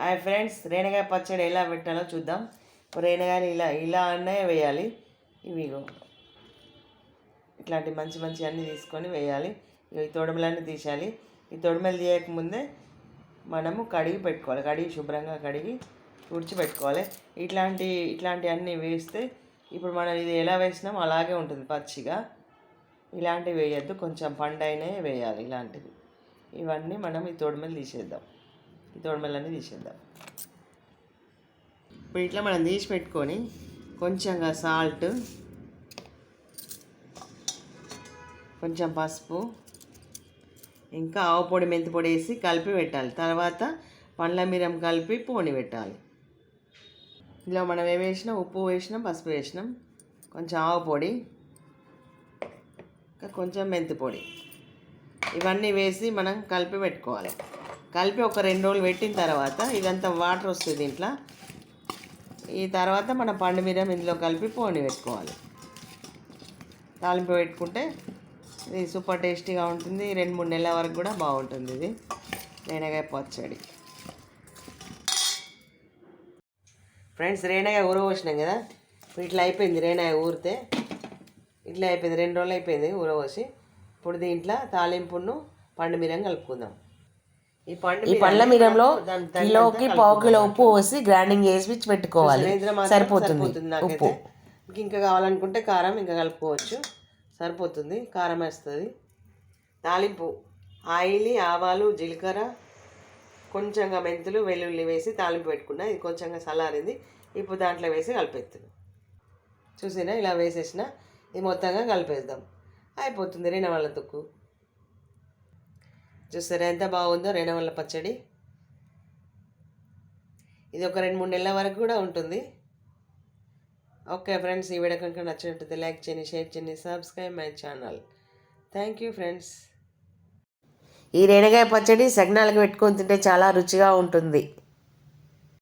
Hi friends రేణగాయ పచ్చడి ఎలా పెట్టాలో చూద్దాం. రేణగాయలు ఇలా ఇలా అనే వేయాలి. ఇవి ఇట్లాంటి మంచి మంచి అన్నీ తీసుకొని వేయాలి. ఈ తొడమలన్నీ తీసేయాలి. ఈ తొడమలు తీయకముందే మనము కడిగి పెట్టుకోవాలి. కడిగి శుభ్రంగా కడిగి తుడిచి పెట్టుకోవాలి ఇట్లాంటి ఇట్లాంటి అన్నీ వేస్తే ఇప్పుడు మనం ఇది ఎలా వేసినామో అలాగే ఉంటుంది పచ్చిగా. ఇలాంటివి వేయద్దు. కొంచెం పండైనే వేయాలి ఇలాంటివి. ఇవన్నీ మనం ఈ తోడుమెలు తీసేద్దాం. ఈ తోడుమెలన్నీ తీసేద్దాం. ఇప్పుడు ఇట్లా మనం తీసి పెట్టుకొని కొంచెంగా సాల్ట్ కొంచెం పసుపు ఇంకా ఆవు పొడి మెంతి పొడి వేసి కలిపి పెట్టాలి. తర్వాత పండ్ల మీరం కలిపి పోని పెట్టాలి. ఇందులో మనం ఏం వేసినాం? ఉప్పు వేసినాం పసుపు వేసినాం కొంచెం ఆవు పొడి ఇంకా కొంచెం మెంతి పొడి. ఇవన్నీ వేసి మనం కలిపి పెట్టుకోవాలి. కలిపి ఒక రెండు రోజులు పెట్టిన తర్వాత ఇదంతా వాటర్ వస్తుంది దీంట్లో. ఈ తర్వాత మన పండుమిరం ఇందులో కలిపి పోని పెట్టుకోవాలి. తాలింపు పెట్టుకుంటే ఇది సూపర్ టేస్టీగా ఉంటుంది. రెండు మూడు నెలల వరకు కూడా బాగుంటుంది ఇది. రేణగాయ పచ్చడి. ఫ్రెండ్స్ రేణగాయ ఊరవోసినాం కదా? ఇప్పుడు ఇట్లా అయిపోయింది రేణగాయ ఊరితే. ఇట్లా అయిపోయింది రెండు రోజులు అయిపోయింది ఊరవోసి ఇప్పుడు దీంట్లో తాలింపును పండుమిరం కలుపుకుందాం. ఈ పండు ఈ పండ్ల మిరంలో కిలోకి పావు కిలో ఉప్పు పోసి గ్రైండింగ్ చేసి పెట్టుకోవాలి. సరిపోతుంది. నాకైతే. ఇంక ఇంకా కావాలనుకుంటే కారం ఇంకా కలుపుకోవచ్చు. సరిపోతుంది. కారం వేస్తుంది. తాలింపు. ఆయిల్ ఆవాలు జీలకర్ర కొంచెంగా మెంతులు వెల్లుల్లి వేసి తాలింపు పెట్టుకున్నా ఇది కొంచెంగా చల్లారింది. ఇప్పుడు దాంట్లో వేసి కలిపేస్తుంది చూసినా ఇలా వేసేసిన ఇది మొత్తంగా కలిపేద్దాం. అయిపోతుంది. రేణవల్ల తొక్కు. చూస్తారా ఎంత బాగుందో రేణవల్ల పచ్చడి. ఇది ఒక రెండు మూడు నెలల వరకు కూడా ఉంటుంది. ఓకే ఫ్రెండ్స్ ఈ వీడియో కనుక నచ్చినట్లయితే లైక్ చేయండి షేర్ చేయండి subscribe my channel. Thank you friends. ఈ రేణగాయ పచ్చడి సగ్నాలకు పెట్టుకొని తింటే చాలా రుచిగా ఉంటుంది.